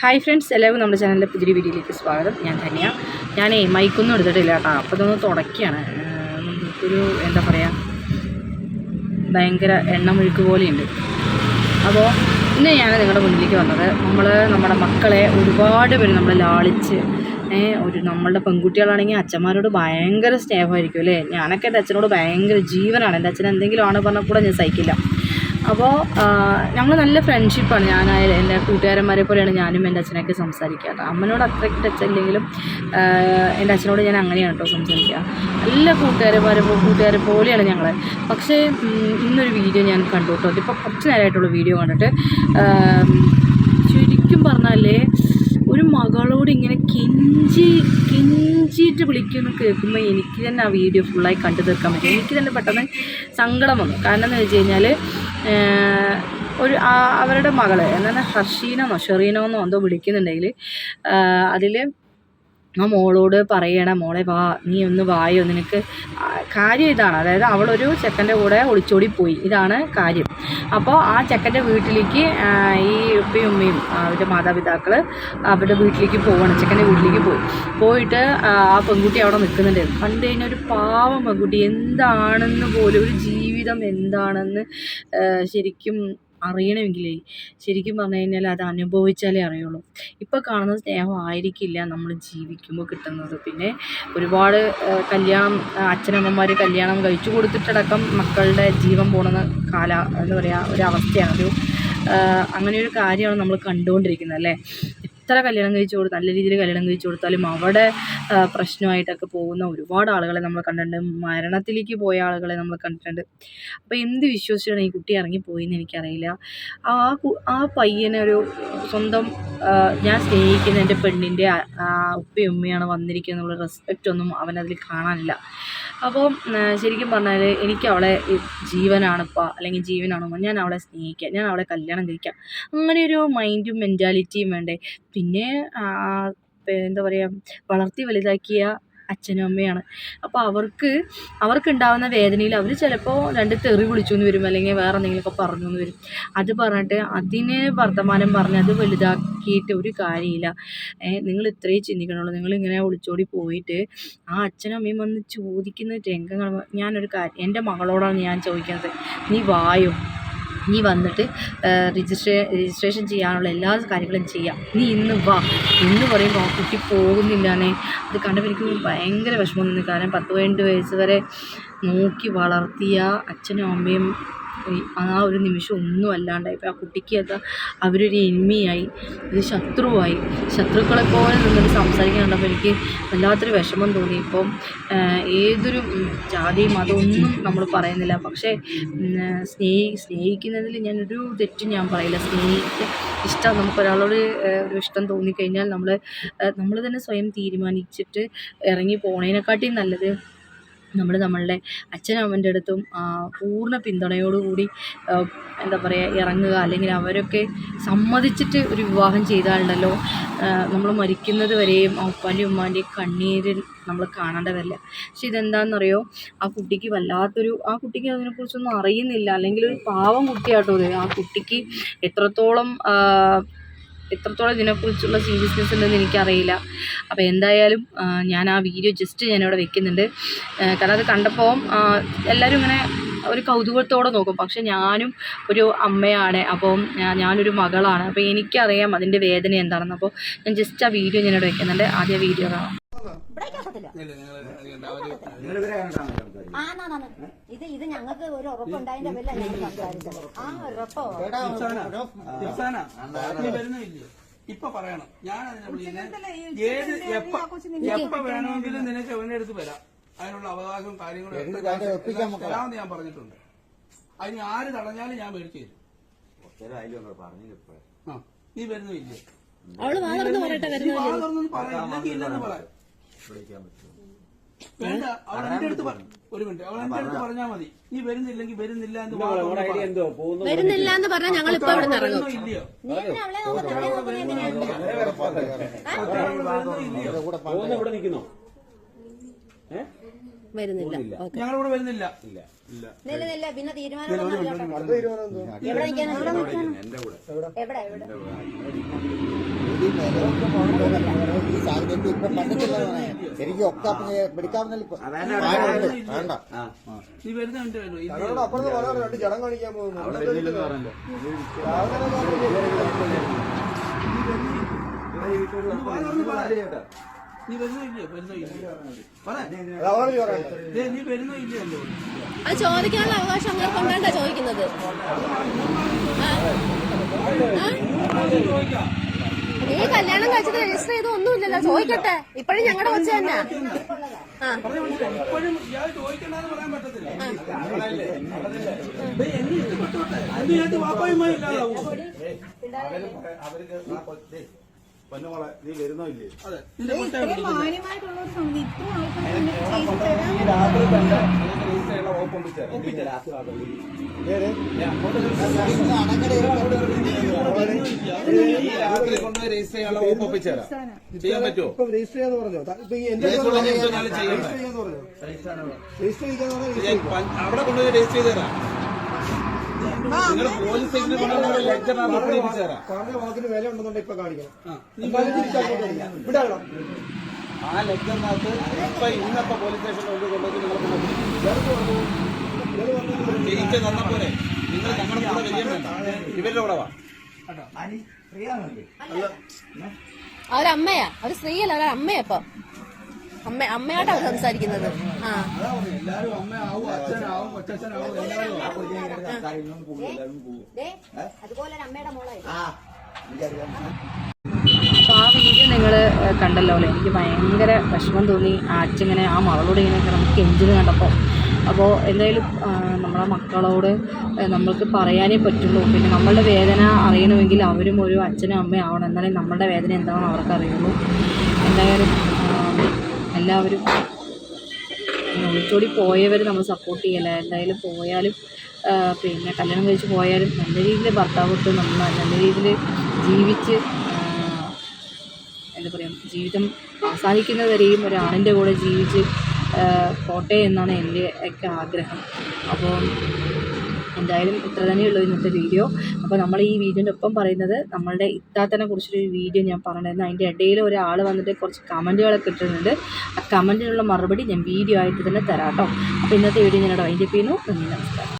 Hi friends എല്ലാവരും നമ്മുടെ ചാനലിലെ പുതിയൊരു വീഡിയോയിലേക്ക് സ്വാഗതം. ഞാൻ ധന്യ. ഞാനേ മൈക്കൊന്നും എടുത്തിട്ടില്ല കേട്ടോ. അപ്പോൾ ഇതൊന്ന് തുടക്കുകയാണ് ഒരു എന്താ പറയുക ഭയങ്കര എണ്ണമൊഴുക്ക് പോലെയുണ്ട്. അപ്പോൾ ഇന്ന് ഞാൻ നിങ്ങളുടെ മുന്നിലേക്ക് വന്നത്. നമ്മൾ നമ്മുടെ മക്കളെ ഒരുപാട് പേര് നമ്മൾ ലാളിച്ച് ഒരു നമ്മളുടെ പെൺകുട്ടികളാണെങ്കിൽ അച്ഛന്മാരോട് ഭയങ്കര സ്നേഹമായിരിക്കും അല്ലേ? ഞാനൊക്കെ എന്റെ അച്ഛനോട് ഭയങ്കര ജീവനാണ്. എന്റെ അച്ഛൻ എന്തെങ്കിലും ആണ് പറഞ്ഞാൽ കൂടെ ഞാൻ സഹിക്കില്ല. അപ്പോൾ ഞങ്ങൾ നല്ല ഫ്രണ്ട്ഷിപ്പാണ് ഞാനായാലും എന്റെ കൂട്ടുകാരന്മാരെ പോലെയാണ് ഞാനും എന്റെ അച്ഛനൊക്കെ സംസാരിക്കുക. അമ്മനോട് അത്രയ്ക്ക് ടച്ച് ഇല്ലെങ്കിലും എന്റെ അച്ഛനോട് ഞാൻ അങ്ങനെയാണ് കേട്ടോ സംസാരിക്കുക. നല്ല കൂട്ടുകാരന്മാരെ കൂട്ടുകാരെ പോലെയാണ് ഞങ്ങൾ പക്ഷേ ഇന്നൊരു വീഡിയോ ഞാൻ കണ്ടു കേട്ടോ അതിപ്പോൾ കുറച്ച് നേരമായിട്ടുള്ള വീഡിയോ കണ്ടിട്ട്. ശരിക്കും പറഞ്ഞാലേ ഒരു മകളോട് ഇങ്ങനെ കിഞ്ചി കെഞ്ചിയിട്ട് വിളിക്കുന്നു കേൾക്കുമ്പോൾ എനിക്ക് തന്നെ ആ വീഡിയോ ഫുള്ളായി കണ്ടു തീർക്കാൻ പറ്റും. എനിക്ക് തന്നെ പെട്ടെന്ന് സങ്കടം വന്നു. കാരണം എന്ന് വെച്ച് കഴിഞ്ഞാൽ ഒരു അവരുടെ മകളെ എന്നാൽ ഹർഷീനോ ഷെറീനോ എന്നോ എന്തോ വിളിക്കുന്നുണ്ടെങ്കിൽ അതിൽ ആ മോളോട് പറയണം മോളെ വാ നീ ഒന്ന് വായോ? നിനക്ക് കാര്യം ഇതാണ്. അതായത് അവളൊരു ചെക്കന്റെ കൂടെ ഒളിച്ചോടി പോയി. ഇതാണ് കാര്യം. അപ്പോൾ ആ ചെക്കന്റെ വീട്ടിലേക്ക് ഈ ഉപ്പയും ഉമ്മയും അവരുടെ മാതാപിതാക്കൾ അവരുടെ വീട്ടിലേക്ക് പോവാണ്. ചെക്കന്റെ വീട്ടിലേക്ക് പോയി. പോയിട്ട് ആ പെൺകുട്ടി അവിടെ നിൽക്കുന്നുണ്ട്. കണ്ടു കഴിഞ്ഞാൽ ഒരു പാവം പെൺകുട്ടി. എന്താണെന്ന് പോലും ഒരു ജീവിതം എന്താണെന്ന് ശരിക്കും അറിയണമെങ്കിലേ ശരിക്കും പറഞ്ഞു കഴിഞ്ഞാൽ അത് അനുഭവിച്ചാലേ അറിയുള്ളൂ. ഇപ്പോൾ കാണുന്ന സ്നേഹം ആയിരിക്കില്ല നമ്മൾ ജീവിക്കുമ്പോൾ കിട്ടുന്നത്. പിന്നെ ഒരുപാട് കല്യാണം അച്ഛനമ്മമാർ കല്യാണം കഴിച്ചു കൊടുത്തിട്ടടക്കം മക്കളുടെ ജീവൻ പോണ കാല എന്താ പറയുക ഒരു അവസ്ഥയാണ് ഒരു അങ്ങനെ ഒരു കാര്യമാണ് നമ്മൾ കണ്ടുകൊണ്ടിരിക്കുന്നത് അല്ലേ? എത്ര കല്യാണം കഴിച്ചു കൊടുത്ത് നല്ല രീതിയിൽ കല്യാണം കഴിച്ചു കൊടുത്താലും അവിടെ പ്രശ്നമായിട്ടൊക്കെ പോകുന്ന ഒരുപാട് ആളുകളെ നമ്മൾ കണ്ടിട്ടുണ്ട്. മരണത്തിലേക്ക് പോയ ആളുകളെ നമ്മൾ കണ്ടിട്ടുണ്ട്. അപ്പോൾ എന്ത് വിശ്വസിച്ചാണ് ഈ കുട്ടി ഇറങ്ങിപ്പോയിന്ന് എനിക്കറിയില്ല. ആ ആ പയ്യനെ ഒരു സ്വന്തം ഞാൻ സ്നേഹിക്കുന്ന എന്റെ പെണ്ണിന്റെ ഉപ്പയും ഉമ്മയാണ് വന്നിരിക്കുന്നത് എന്നുള്ള റെസ്പെക്റ്റ് ഒന്നും അവനതിൽ കാണാനില്ല. അപ്പോൾ ശരിക്കും പറഞ്ഞാൽ എനിക്ക് അവളെ ജീവനാണ് ജീവനാണിപ്പോൾ അല്ലെങ്കിൽ ജീവനാണോ ഞാൻ അവളെ സ്നേഹിക്കാം ഞാൻ അവളെ കല്യാണം കഴിക്കാം. അങ്ങനെ ഒരു മൈൻഡും മെന്റാലിറ്റിയും വേണ്ടേ. പിന്നെ എന്താ പറയുക വളർത്തി വലുതാക്കിയ അച്ഛനും അമ്മയാണ്. അപ്പോൾ അവർക്ക് അവർക്കുണ്ടാവുന്ന വേദനയിൽ അവർ ചിലപ്പോൾ രണ്ട് തെറി വിളിച്ചു എന്ന് വരും അല്ലെങ്കിൽ വേറെ എന്തെങ്കിലുമൊക്കെ പറഞ്ഞു എന്ന് വരും. അത് പറഞ്ഞിട്ട് അതിന് വർത്തമാനം പറഞ്ഞ് അത് വലുതാക്കിയിട്ട് ഒരു കാര്യമില്ല. നിങ്ങൾ ഇത്രയും ചിന്തിക്കണുള്ളൂ. നിങ്ങൾ ഇങ്ങനെ ഒളിച്ചോടി പോയിട്ട് ആ അച്ഛനും അമ്മയും വന്ന് ചോദിക്കുന്ന രംഗങ്ങൾ ഞാനൊരു കാര്യം എന്റെ മകളോടാണ് ഞാൻ ചോദിക്കുന്നത്. നീ വായോ? നീ വന്നിട്ട് രജിസ്ട്രേ രജിസ്ട്രേഷൻ ചെയ്യാനുള്ള എല്ലാ കാര്യങ്ങളും ചെയ്യാം. നീ ഇന്ന് വാ. എന്ന് പറയുമ്പോൾ ആ കുട്ടി പോകുന്നില്ലാന്നേ. അത് കണ്ടപ്പോൾ എനിക്ക് ഭയങ്കര വിഷമം തോന്നി കാരണം പത്ത് പതിനെട്ട് വയസ്സ് വരെ നോക്കി വളർത്തിയ അച്ഛനും അമ്മയും ആ ഒരു നിമിഷം ഒന്നും അല്ലാണ്ടായി. ആ കുട്ടിക്ക് അത് അവരൊരു എനിമിയായി ഒരു ശത്രുവായി. ശത്രുക്കളെ പോലെ നിന്നിട്ട് സംസാരിക്കാൻ കണ്ടപ്പോൾ എനിക്ക് വല്ലാത്തൊരു വിഷമം തോന്നി. ഇപ്പം ഏതൊരു ജാതി മതമൊന്നും നമ്മൾ പറയുന്നില്ല. പക്ഷേ സ്നേഹി സ്നേഹിക്കുന്നതിൽ ഞാനൊരു തെറ്റും ഞാൻ പറയില്ല. സ്നേഹിക്കുക ഇഷ്ടം നമുക്ക് ഒരാളോട് ഒരു ഇഷ്ടം തോന്നിക്കഴിഞ്ഞാൽ നമ്മൾ നമ്മൾ തന്നെ സ്വയം തീരുമാനിച്ചിട്ട് ഇറങ്ങി പോണേനെക്കാട്ടിയും നല്ലത് നമ്മൾ നമ്മളുടെ അച്ഛനമ്മന്റെ അടുത്തും പൂർണ പിന്തുണയോടുകൂടി എന്താ പറയുക ഇറങ്ങുക അല്ലെങ്കിൽ അവരൊക്കെ സമ്മതിച്ചിട്ട് ഒരു വിവാഹം ചെയ്താലുണ്ടല്ലോ. നമ്മൾ മരിക്കുന്നത് വരെയും ആ ഉപ്പാന്റെയും ഉമ്മാന്റെയും കണ്ണീരിൽ നമ്മൾ കാണേണ്ടതല്ല. പക്ഷെ ഇതെന്താണെന്നറിയോ ആ കുട്ടിക്ക് വല്ലാത്തൊരു ആ കുട്ടിക്ക് അതിനെക്കുറിച്ചൊന്നും അറിയുന്നില്ല. അല്ലെങ്കിൽ ഒരു പാവം കുട്ടിയാട്ടോ ആ കുട്ടിക്ക് എത്രത്തോളം എത്രത്തോളം ഇതിനെക്കുറിച്ചുള്ള സീരിയസ്നെസ് ഉണ്ടെന്ന് എനിക്കറിയില്ല. അപ്പോൾ എന്തായാലും ഞാൻ ആ വീഡിയോ ജസ്റ്റ് ഞാനിവിടെ വെക്കുന്നുണ്ട്. കാരണം അത് കണ്ടപ്പോൾ എല്ലാവരും ഇങ്ങനെ ഒരു കൗതുകത്തോടെ നോക്കും. പക്ഷെ ഞാനും ഒരു അമ്മയാണ്. അപ്പോൾ ഞാനൊരു മകളാണ്. അപ്പോൾ എനിക്കറിയാം അതിന്റെ വേദന എന്താണെന്ന്. അപ്പോൾ ഞാൻ ജസ്റ്റ് ആ വീഡിയോ ഞാനിവിടെ വെക്കുന്നുണ്ട്. ആദ്യം വീഡിയോ കാണാം. ആന്നാന്ന് ഇത് ഇത് ഞങ്ങൾക്ക് ഒരു ഉറപ്പുണ്ടായതിന്റെ പേരില ഞങ്ങൾ സംസാരിച്ചത്. ആ ഉറപ്പോ ഇപ്പൊ പറയണം. ഞാൻ ഏത് എപ്പ എപ്പ വേണമെങ്കിലും നിനക്ക് അവന്റെ അടുത്ത് വരാം. അതിനുള്ള അവകാശവും കാര്യങ്ങളും എല്ലാം ഞാൻ പറഞ്ഞിട്ടുണ്ട്. അതിന് ആര് തടഞ്ഞാലും ഞാൻ മേടിച്ചു തരും. നീ വരുന്നില്ലേ അവൾ വാ തുറന്ന് പറയട്ടെ നീ വാ തുറന്നൊന്ന് പറ. ഇല്ലെങ്കിൽ പറ്റുമോ? പറ വേണ്ട അവൾ എന്റെ അടുത്ത് പറ ഒരു മിനിറ്റ് അവൾ എന്റെ അടുത്ത് പറഞ്ഞാൽ മതി. നീ വരുന്നില്ലെങ്കിൽ വരുന്നില്ല എന്ന് പറ. വരുന്നില്ല എന്ന് പറഞ്ഞാൽ ഞങ്ങൾ ഇപ്പൊ ഇവിടെ ഇറങ്ങും. ഇല്ലയോ? പോകുന്ന ഇവിടെ നിൽക്കുന്നോ? വരുന്നില്ല. ഞങ്ങളിവിടെ വരുന്നില്ല. നില്ല നില്ല പിന്നെ തീരുമാനം എവിടെ നിൽക്കാനാ? എവിടെ എവിടെ ഇപ്പൊ പറ്റത്തില്ലെന്നാണ് എനിക്ക് വേണ്ട. നീ ഞങ്ങളോട് അപ്പുറത്ത് രണ്ട് ജടം കാണിക്കാൻ പോകുന്നു നീ വരുന്നോ ഇല്ലയോ? വരുന്നോ ഇല്ലയോ അതാണ് പറയാറ് ദേ, നീ വരുന്നോ അത് ചോദിക്കാനുള്ള അവകാശം അങ്ങനെ കൊണ്ടാണ്ടാ ചോദിക്കുന്നത്. ആ? ആ? നീ കല്യാണം കഴിച്ചത് രജിസ്റ്റർ ചെയ്ത് ഒന്നുമില്ലല്ലോ. ചോദിക്കട്ടെ. ഇപ്പോഴും ഞങ്ങളുടെ കൊച്ചു തന്നെ. ആ. ഇപ്പോഴും ഇയാൾ ചോദിക്കണ്ടെന്ന് പറയാൻ പറ്റത്തില്ല. എന്നെ ഇഷ്ടപ്പെട്ടോട്ടെ വാപ്പായുമായി ഇല്ലാതാവും പൊന്നുമോളെ നീ വരുന്നോ ഇല്ലേ രാത്രി തന്നെ ഒപ്പിച്ചാൽ രാത്രി ഈ രാത്രി കൊണ്ടുപോയി രജിസ്റ്റർ ചെയ്യാനുള്ള വകുപ്പ് ഒപ്പിച്ചേരാ ചെയ്യാൻ പറ്റുമോ? ഇപ്പൊ രജിസ്റ്റർ ചെയ്യാന്ന് പറഞ്ഞോ? ഇപ്പൊ ഈ എന്റെ രജിസ്റ്റർ ചെയ്യാൻ ചെയ്യണ്ടേ? രജിസ്റ്റർ ചെയ്യാന്ന് പറഞ്ഞോ? രജിസ്റ്റർ ചെയ്യാന്ന് പറഞ്ഞാൽ ഞാൻ പ- അവിടെ കൊണ്ടുപോയി രജിസ്റ്റർ ചെയ്ത് നിങ്ങൾ പോലീസ് സ്റ്റേഷനിൽ കൊണ്ടുപോയി ലെക്ചറിനകത്ത് ഒപ്പിടിപ്പിച്ച് തരാം. പറഞ്ഞ വാക്കിന് വില ഉണ്ടെന്നുണ്ടെങ്കിൽ ഇപ്പൊ കാണിക്കണം. എന്തായാലും. ഇവിടെ. ആ ലെക്ചറിനകത്ത് ഇപ്പൊ ഇന്നത്തെ പോലീസ് സ്റ്റേഷനിൽ കൊണ്ട് കൊണ്ടുപോയി നിങ്ങൾ ജയിച്ച് തന്ന പോലെ നിങ്ങൾ ഞങ്ങളുടെ കൂടെ വിജയം വേണ്ട. ഇവരുടെ കൂടെ വാ. അവരമ്മയാ. അവർ സ്ത്രീയല്ല അവരുടെ ഇപ്പൊ. അമ്മ അമ്മയായിട്ടാണ് സംസാരിക്കുന്നത്. ആ. എല്ലാരും അമ്മയാവും അച്ഛനാവും കൊച്ചച്ഛനാവും എല്ലാവരും ആവും. ദേ, അതുപോലെ ഒരു അമ്മയുടെ മോളായി. അപ്പോൾ ആ വീഡിയോ നിങ്ങൾ കണ്ടല്ലോ അല്ലേ? എനിക്ക് ഭയങ്കര വിഷമം തോന്നി. ആ അച്ഛങ്ങനെ ആ മകളോട് ഇങ്ങനെ നമുക്ക് എഞ്ചിന് കണ്ടപ്പോൾ അപ്പോൾ എന്തായാലും നമ്മളെ മക്കളോട് നമ്മൾക്ക് പറയാനേ പറ്റുള്ളൂ. പിന്നെ നമ്മളുടെ വേദന അറിയണമെങ്കിൽ അവരും ഒരു അച്ഛനും അമ്മയും ആവണം. എന്നാലേ നമ്മളുടെ വേദന എന്താണെന്ന് അവർക്ക് അറിയുള്ളൂ എന്തായാലും എല്ലാവരും ഒളിച്ചോടി പോയവർ നമ്മൾ സപ്പോർട്ട് ചെയ്യല എന്തായാലും പോയാലും പിന്നെ കല്യാണം കഴിച്ച് പോയാലും നല്ല രീതിയിൽ ഭർത്താവൊത്ത് നമ്മൾ നല്ല രീതിയിൽ ജീവിച്ച് എന്താ പറയുക ജീവിതം അവസാനിക്കുന്നവരെയും ഒരാണിന്റെ കൂടെ ജീവിച്ച് പോട്ടെ എന്നാണ് എന്റെ ഒക്കെ ആഗ്രഹം. അപ്പോൾ എന്തായാലും ഇത്ര തന്നെയുള്ളൂ ഇന്നത്തെ വീഡിയോ. അപ്പോൾ നമ്മൾ ഈ വീഡിയോന്റെ ഒപ്പം പറയുന്നത് നമ്മളുടെ ഇത്താത്തനെ കുറിച്ചൊരു വീഡിയോ ഞാൻ പറഞ്ഞിരുന്നു. അതിന്റെ ഇടയിൽ ഒരാൾ വന്നിട്ട് കുറച്ച് കമന്റുകളൊക്കെ ഇട്ടിട്ടുണ്ട്. ആ കമന്റിനുള്ള മറുപടി ഞാൻ വീഡിയോ ആയിട്ട് തന്നെ തരാം കേട്ടോ. അപ്പോൾ ഇന്നത്തെ വീഡിയോ ഞാനിവിടെ ചെയ്യുന്നു നന്ദി നമസ്കാരം.